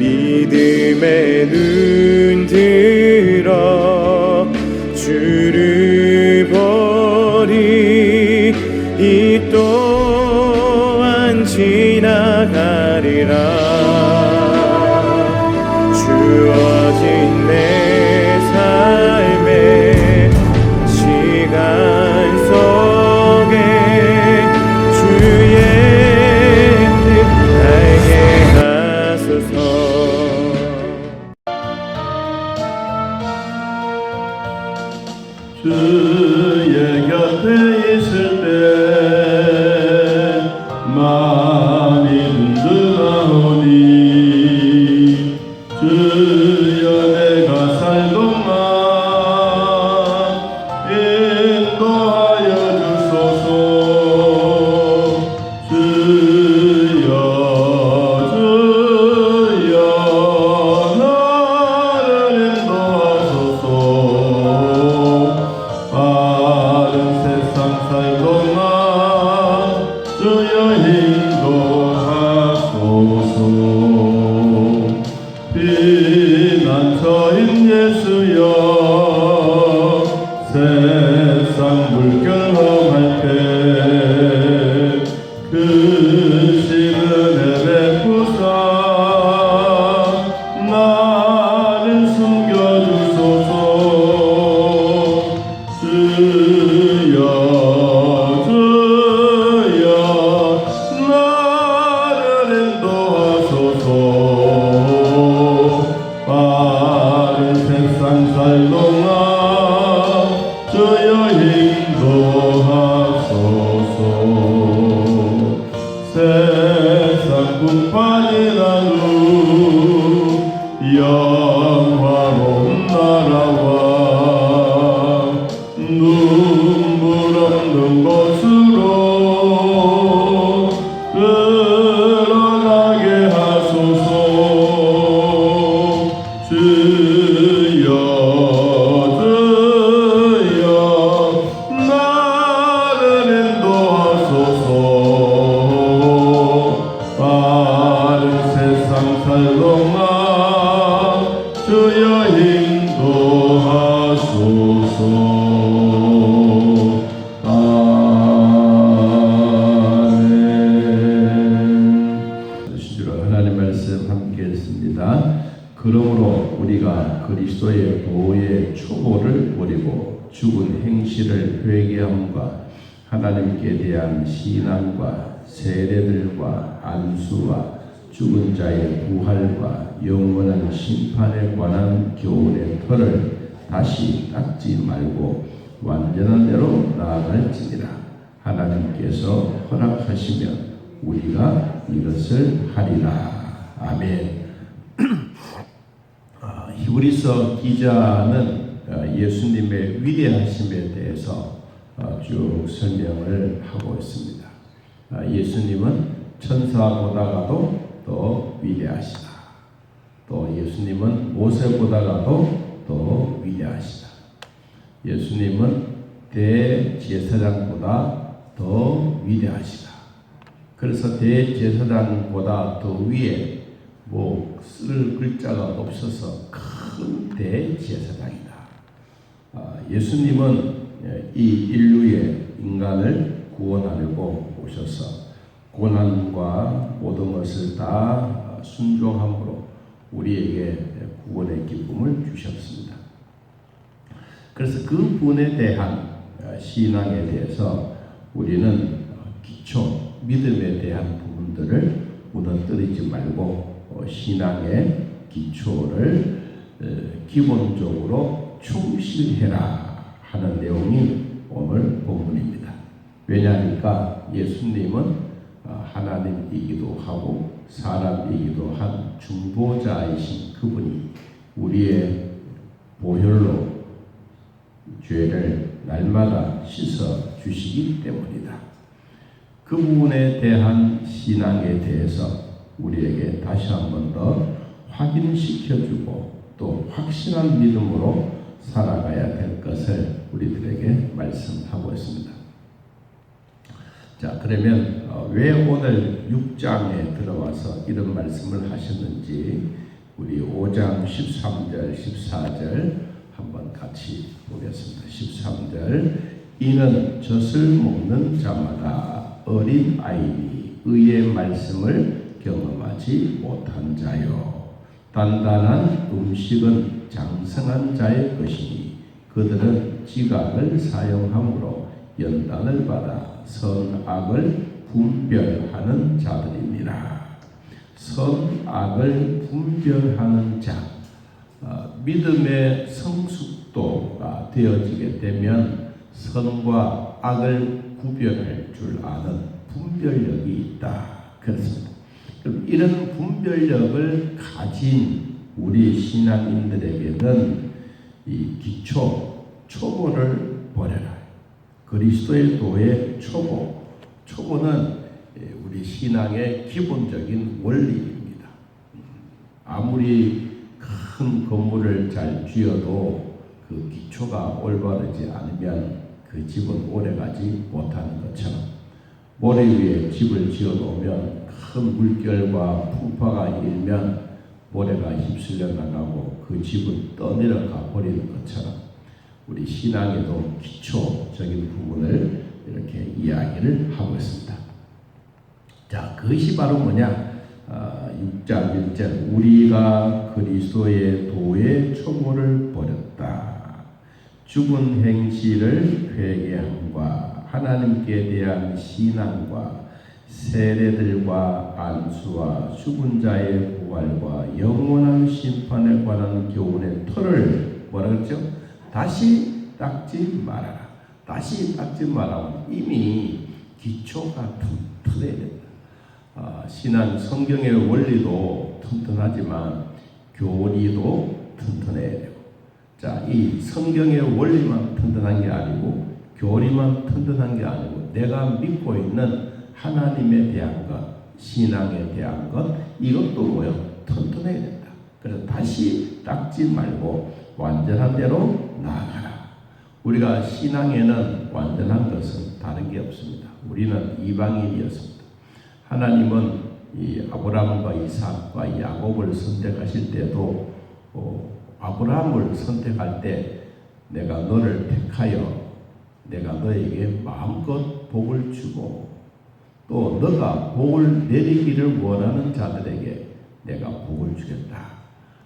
믿음 주의 곁에 있을 주여 인도 신앙과 세례들과 안수와 죽은 자의 부활과 영원한 심판에 관한 교훈의 털을 다시 닦지 말고 완전한 대로 나아갈지니라 하나님께서 허락하시면 우리가 이것을 하리라 아멘. 아, 히브리서 기자는 어, 예수님의 위대하심에 대해서 어, 쭉 설명을 하고 있습니다. 아, 예수님은 천사보다가도 더 위대하시다. 또 예수님은 모세보다가도 더 위대하시다. 예수님은 대제사장보다 더 위대하시다. 그래서 대제사장보다 더 위에 뭐쓸 글자가 없어서 큰 대제사장이다. 아, 예수님은 예, 이 인류의 인간을 구원하려고 오셔서 고난과 모든 것을 다 순종함으로 우리에게 구원의 기쁨을 주셨습니다. 그래서 그 분에 대한 어, 신앙에 대해서 우리는 기초 믿음에 대한 부분들을 무너뜨리지 말고 어, 신앙의 기초를 어, 기본적으로 충실해라 하는 내용이 오늘 본문입니다. 왜냐하니까 예수님은 어, 하나님이기도 하고 사람이기도 한 중보자이신 그분이 우리의 보혈로 죄를 날마다 씻어 주시기 때문이다. 그 부분에 대한 신앙에 대해서 우리에게 다시 한 번 더 확인시켜주고 또 확신한 믿음으로 살아가야 될 것을 우리들에게 말씀하고 있습니다. 자, 그러면 어, 왜 오늘 6장에 들어와서 이런 말씀을 하셨는지 5장 13절, 14절 한번 같이 보겠습니다. 13절 이는 젖을 먹는 자마다 어린 아이니 의의 말씀을 경험하지 못한 자요 단단한 음식은 장성한 자의 것이니 그들은 지각을 사용함으로 연단을 받아 선악을 분별하는 자들입니다. 선악을 분별하는 자, 어, 믿음의 성숙도가 되어지게 되면 선과 악을 구별할 줄 아는 분별력이 있다. 그렇습니다. 그럼 이런 분별력을 가진 우리 신앙인들에게는 이 기초, 초보를 버려라. 그리스도의 도의 초보. 초보는 예, 우리 신앙의 기본적인 원리입니다. 아무리 큰 건물을 잘 지어도 그 기초가 올바르지 않으면 그 집은 오래가지 못하는 것처럼 모래 위에 집을 지어 놓으면 큰 물결과 풍파가 일면 모래가 휩쓸려 나가고 그 집은 떠내려가 버리는 것처럼 우리 신앙에도 기초적인 부분을 이렇게 이야기를 하고 있습니다. 자, 그것이 바로 뭐냐? 아, 6장 1절 우리가 그리스도의 도의 초보를 버렸다. 죽은 행실을 회개함과 하나님께 대한 신앙과 세례들과 안수와 죽은 자의 부활과 영원한 심판에 관한 교훈의 틀을 뭐라 그랬죠? 다시 닦지 말아라. 다시 닦지 말아라. 이미 기초가 튼튼해야 된다. 아, 신앙 성경의 원리도 튼튼하지만 교리도 튼튼해야 되고 자, 이 성경의 원리만 튼튼한 게 아니고 교리만 튼튼한 게 아니고 내가 믿고 있는 하나님에 대한 것, 신앙에 대한 것 이것도 뭐요? 튼튼해야 된다. 그래서 다시 닦지 말고 완전한 대로 나아가라. 우리가 신앙에는 완전한 것은 다른 게 없습니다. 우리는 이방인이었습니다. 하나님은 이 아브라함과 이삭과 야곱을 선택하실 때도 어, 아브라함을 선택할 때 내가 너를 택하여 내가 너에게 마음껏 복을 주고 또 너가 복을 내리기를 원하는 자들에게 내가 복을 주겠다.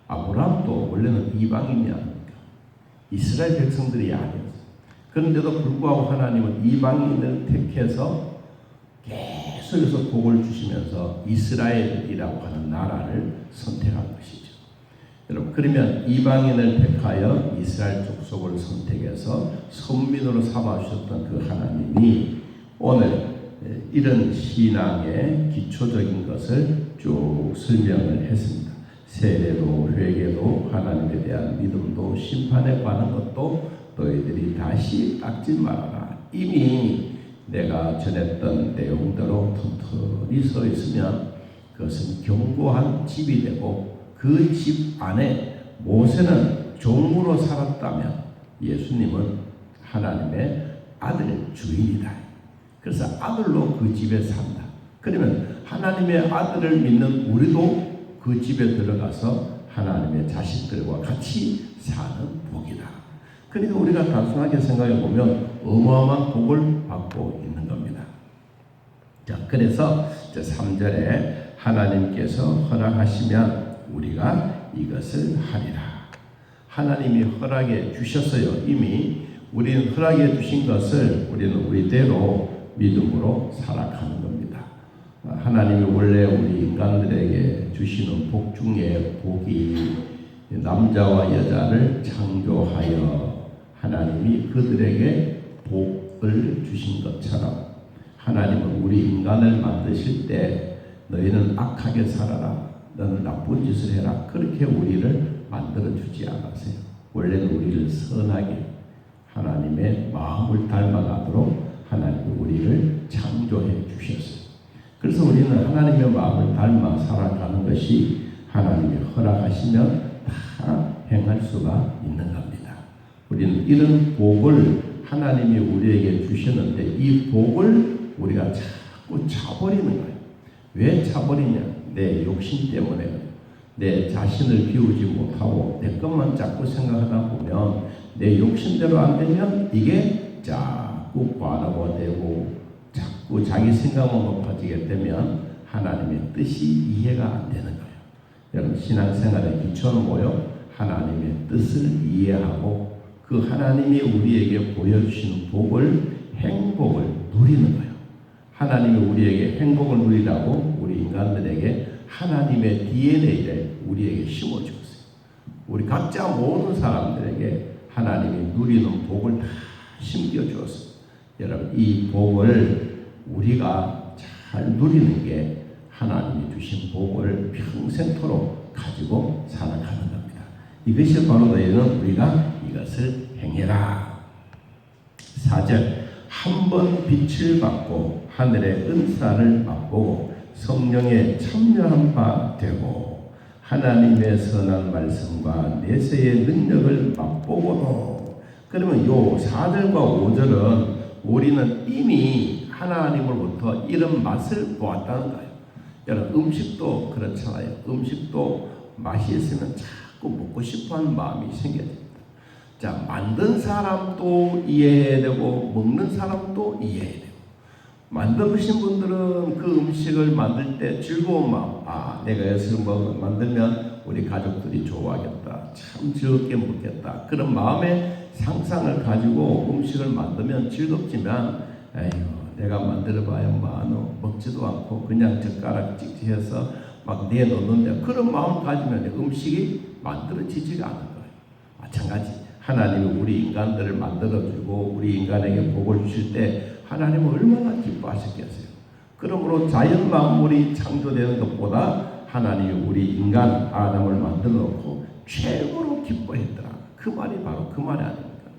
아브라함도 원래는 이방인이 아닙니까? 이스라엘 백성들이 아니었어요. 그런데도 불구하고 하나님은 이방인을 택해서 계속해서 복을 주시면서 이스라엘이라고 하는 나라를 선택한 것이죠. 여러분 그러면 이방인을 택하여 이스라엘 족속을 선택해서 선민으로 삼아 주셨던 그 하나님이 오늘 이런 신앙의 기초적인 것을 쭉 설명을 했습니다. 세례도 회개도 하나님에 대한 믿음도 심판에 관한 것도 너희들이 다시 닦지 말아라. 이미 내가 전했던 내용대로 튼튼히 서 있으면 그것은 견고한 집이 되고 그 집 안에 모세는 종으로 살았다면 예수님은 하나님의 아들 주인이다. 그래서 아들로 그 집에 산다. 그러면 하나님의 아들을 믿는 우리도 그 집에 들어가서 하나님의 자식들과 같이 사는 복이다. 그러니까 우리가 단순하게 생각해 보면 어마어마한 복을 받고 있는 겁니다. 자, 그래서 이제 3절에 하나님께서 허락하시면 우리가 이것을 하리라. 하나님이 허락해 주셨어요. 이미 우리는 허락해 주신 것을 우리는 우리대로 믿음으로 살아가는 겁니다. 하나님이 원래 우리 인간들에게 주시는 복 중에 복이 남자와 여자를 창조하여 하나님이 그들에게 복을 주신 것처럼 하나님은 우리 인간을 만드실 때 너희는 악하게 살아라. 너는 나쁜 짓을 해라. 그렇게 우리를 만들어 주지 않았어요. 원래는 우리를 선하게 하나님의 마음을 닮아가도록 하나님이 우리를 창조해 주셨어요. 그래서 우리는 하나님의 마음을 닮아 살아가는 것이 하나님이 허락하시면 다 행할 수가 있는 겁니다. 우리는 이런 복을 하나님이 우리에게 주셨는데 이 복을 우리가 자꾸 차버리는 거예요. 왜 차버리냐? 내 욕심 때문에. 내 자신을 비우지 못하고 내 것만 자꾸 생각하다 보면 내 욕심대로 안 되면 이게 자꾸 과로가 되고 자꾸 자기 생각만 높아지게 되면 하나님의 뜻이 이해가 안 되는 거예요. 여러분 신앙생활의 기초는 뭐요? 하나님의 뜻을 이해하고 그 하나님이 우리에게 보여주시는 복을 행복을 누리는 거예요. 하나님이 우리에게 행복을 누리라고 우리 인간들에게 하나님의 DNA를 우리에게 심어주었어요. 우리 각자 모든 사람들에게 하나님이 누리는 복을 다 심겨주었어요. 여러분 이 복을 우리가 잘 누리는 게 하나님이 주신 복을 평생토록 가지고 살아가는 겁니다. 이것이 바로 너희는 우리가 이것을 행해라. 4절 한 번 빛을 받고 하늘의 은사를 맛보고 성령에 참여한 바 되고 하나님의 선한 말씀과 내세의 능력을 맛보고도 그러면 요 4절과 5절은 우리는 이미 하나님으로부터 이런 맛을 보았다는 거예요. 여러분 음식도 그렇잖아요. 음식도 맛이 있으면 자꾸 먹고 싶어하는 마음이 생겨야 됩니다. 자 만든 사람도 이해해야 되고 먹는 사람도 이해해야 돼요. 만드신 분들은 그 음식을 만들 때 즐거운 마음, 아, 내가 이것을 먹, 만들면 우리 가족들이 좋아하겠다. 참 즐겁게 먹겠다. 그런 마음의 상상을 가지고 음식을 만들면 즐겁지만, 에휴, 내가 만들어봐야 뭐하노 먹지도 않고 그냥 젓가락 찍지해서 막 내놓는데 그런 마음 가지면 음식이 만들어지지가 않는 거예요. 마찬가지. 하나님이 우리 인간들을 만들어주고 우리 인간에게 복을 주실 때 하나님은 얼마나 기뻐하셨겠어요. 그러므로 자연 만물이 창조되는 것보다 하나님이 우리 인간 아담을 만들어 놓고 최고로 기뻐했더라. 그 말이 바로 그 말이 아닙니까?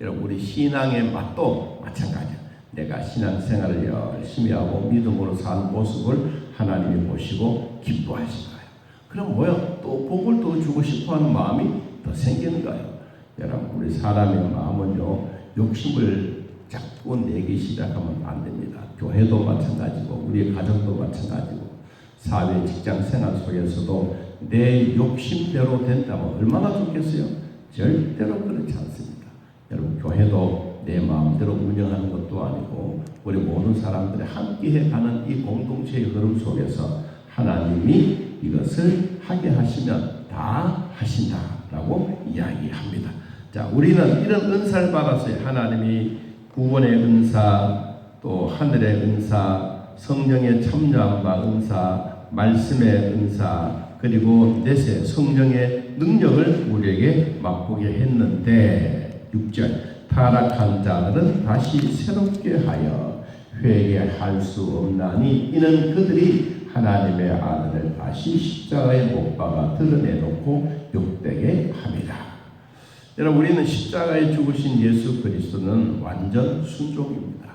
여러분 우리 신앙의 맛도 마찬가지야. 내가 신앙생활을 열심히 하고 믿음으로 사는 모습을 하나님이 보시고 기뻐하신 거예요. 그럼 뭐야? 또 복을 더 주고 싶어하는 마음이 더 생기는 거예요. 여러분 우리 사람의 마음은요 욕심을 자꾸 내기 시작하면 안 됩니다. 교회도 마찬가지고 우리 가정도 마찬가지고 사회 직장 생활 속에서도 내 욕심대로 된다면 얼마나 좋겠어요? 절대로 그렇지 않습니다. 여러분 교회도 내 마음대로 운영하는 것도 아니고 우리 모든 사람들이 함께해 가는 이 공동체의 흐름 속에서 하나님이 이것을 하게 하시면 다 하신다라고 이야기합니다. 자, 우리는 이런 은사를 받았어요. 하나님이 구원의 은사, 또 하늘의 은사, 성령의 참여한 바 은사, 말씀의 은사, 그리고 내세 성령의 능력을 우리에게 맛보게 했는데 6절 타락한 자들은 다시 새롭게 하여 회개할 수 없나니 이는 그들이 하나님의 아들을 다시 십자가에 못 박아 드러내놓고 욕되게 합니다. 여러분 우리는 십자가에 죽으신 예수 그리스도는 완전 순종입니다.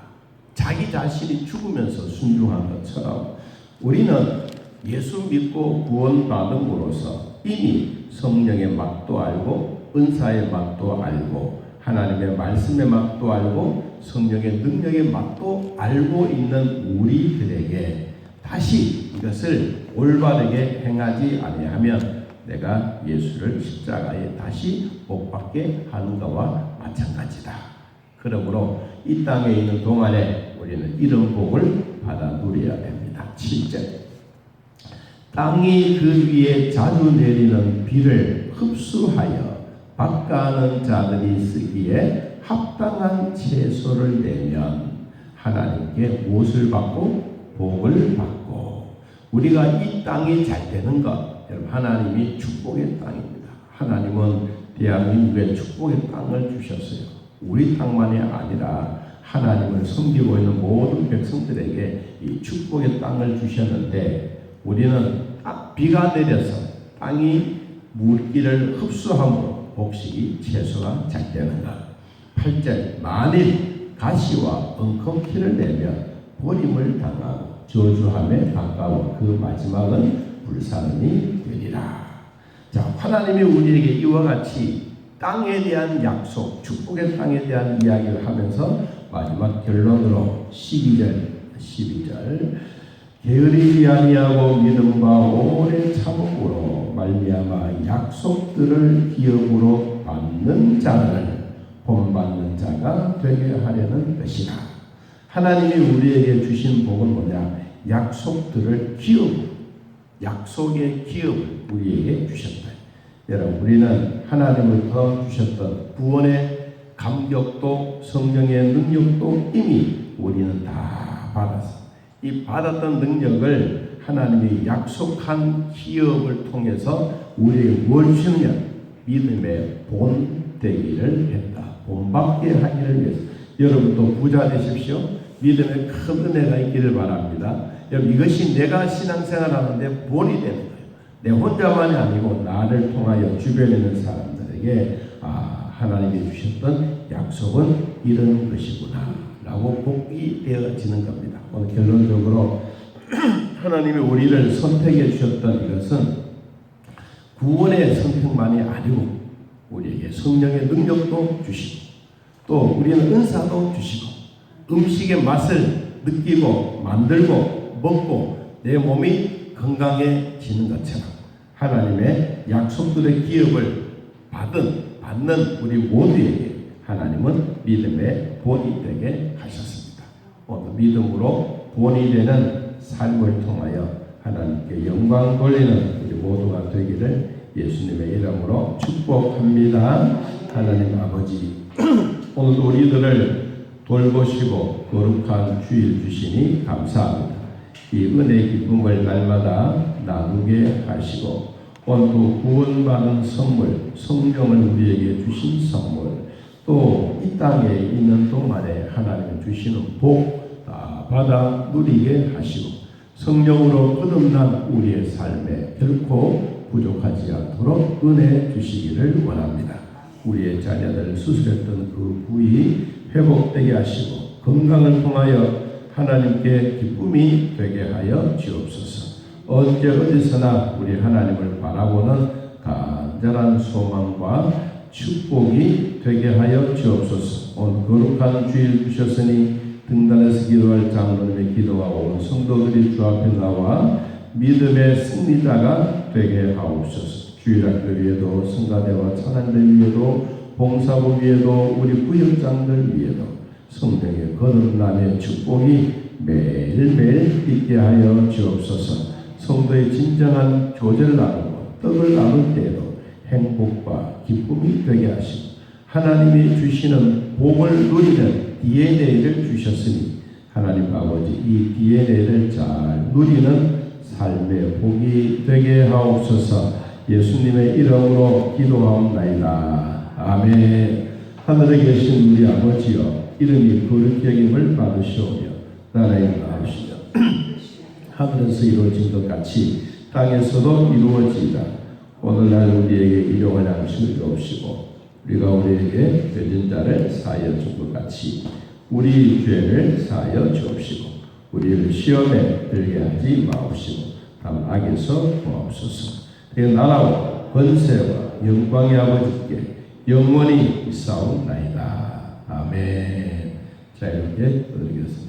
자기 자신이 죽으면서 순종한 것처럼 우리는 예수 믿고 구원받음으로써 이미 성령의 맛도 알고 은사의 맛도 알고 하나님의 말씀의 맛도 알고 성령의 능력의 맛도 알고 있는 우리들에게 다시 이것을 올바르게 행하지 아니하면 내가 예수를 십자가에 다시 못 박게 하는 것과 마찬가지다. 그러므로 이 땅에 있는 동안에 우리는 이런 복을 받아 누려야 됩니다. 7절 땅이 그 위에 자주 내리는 비를 흡수하여 밭가는 자들이 쓰기에 합당한 채소를 내면 하나님께 무엇을 받고 복을 받고 우리가 이 땅이 잘 되는 것 여러분 하나님이 축복의 땅입니다. 하나님은 대한민국에 축복의 땅을 주셨어요. 우리 땅만이 아니라 하나님을 섬기고 있는 모든 백성들에게 이 축복의 땅을 주셨는데 우리는 딱 비가 내려서 땅이 물기를 흡수함으로 복식이 채소가 잘 되는 것. 8절 만일 가시와 엉겅퀴를 내면 버림을 당하고 저주함에 가까워 그 마지막은 불사름이 되리라. 자, 하나님이 우리에게 이와 같이 땅에 대한 약속, 축복의 땅에 대한 이야기를 하면서 마지막 결론으로 12절, 12절 게으르지 아니하고 믿음과 오래 참음으로 말미암아 약속들을 기업으로 받는 자를 본받는 자가 되게 하려는 것이라. 하나님이 우리에게 주신 복은 뭐냐? 약속들을 기업, 약속의 기업을 우리에게 주셨다. 여러분, 우리는 하나님으로부터 주셨던 구원의 감격도 성령의 능력도 이미 우리는 다 받았어. 이 받았던 능력을 하나님이 약속한 기업을 통해서 우리에게 뭘 주시느냐? 믿음의 본 되기를 했다. 본받게 하기를 위해서. 여러분도 부자 되십시오. 믿음의 큰 은혜가 있기를 바랍니다. 여러분 이것이 내가 신앙생활 하는데 본이 되는 거예요. 내 혼자만이 아니고 나를 통하여 주변에 있는 사람들에게 아, 하나님이 주셨던 약속은 이런 것이구나 라고 복이 되어지는 겁니다. 오늘 결론적으로 하나님이 우리를 선택해 주셨던 이것은 구원의 선택만이 아니고 우리에게 성령의 능력도 주시고 또 우리는 은사도 주시고 음식의 맛을 느끼고 만들고 먹고 내 몸이 건강해지는 것처럼 하나님의 약속들의 기업을 받은 받는 우리 모두에게 하나님은 믿음의 본이 되게 하셨습니다. 오늘 믿음으로 본이 되는 삶을 통하여 하나님께 영광 돌리는 우리 모두가 되기를 예수님의 이름으로 축복합니다. 하나님 아버지 오늘도 우리들을 돌보시고 거룩한 주일 주시니 감사합니다. 이 은혜 기쁨을 날마다 나누게 하시고 오늘도 구원받은 선물, 성령을 우리에게 주신 선물, 또 이 땅에 있는 동안에 하나님 주시는 복 다 받아 누리게 하시고 성령으로 거듭난 우리의 삶에 결코 부족하지 않도록 은혜 주시기를 원합니다. 우리의 자녀들 수술했던 그 부위 회복되게 하시고 건강을 통하여 하나님께 기쁨이 되게 하여 주옵소서. 언제 어디서나 우리 하나님을 바라보는 간절한 소망과 축복이 되게 하여 주옵소서. 오늘 거룩한 주일 주셨으니 등단에서 기도할 장로님의 기도와 온 성도들이 주 앞에 나와 믿음의 승리자가 되게 하옵소서. 주일학교 위에도 성가대와 찬양대 위에도 봉사부 위에도 우리 부역장들 위에도 성령의 거듭남의 축복이 매일매일 있게 하여 주옵소서. 성도의 진정한 교제를 나누고 떡을 나눌 때에도 행복과 기쁨이 되게 하시고 하나님이 주시는 복을 누리는 DNA를 주셨으니 하나님 아버지 이 DNA를 잘 누리는 삶의 복이 되게 하옵소서 예수님의 이름으로 기도하옵나이다. 아멘 하늘에 계신 우리 아버지여 이름이 거룩히 여김을 받으시오며 나라의 나옵시며 하늘에서 이루어진 것 같이 땅에서도 이루어지이다. 오늘날 우리에게 일용할 양식을 주옵시고 우리가 우리에게 죄진 자를 사하여 준 것 같이 우리 죄를 사하여 주옵시고 우리를 시험에 들게 하지 마옵시고 다만 악에서 구하옵소서 그 나라와 권세와 영광의 아버지께 영원히 있사옵나이다. 아멘 자 이렇게 드리겠습니다.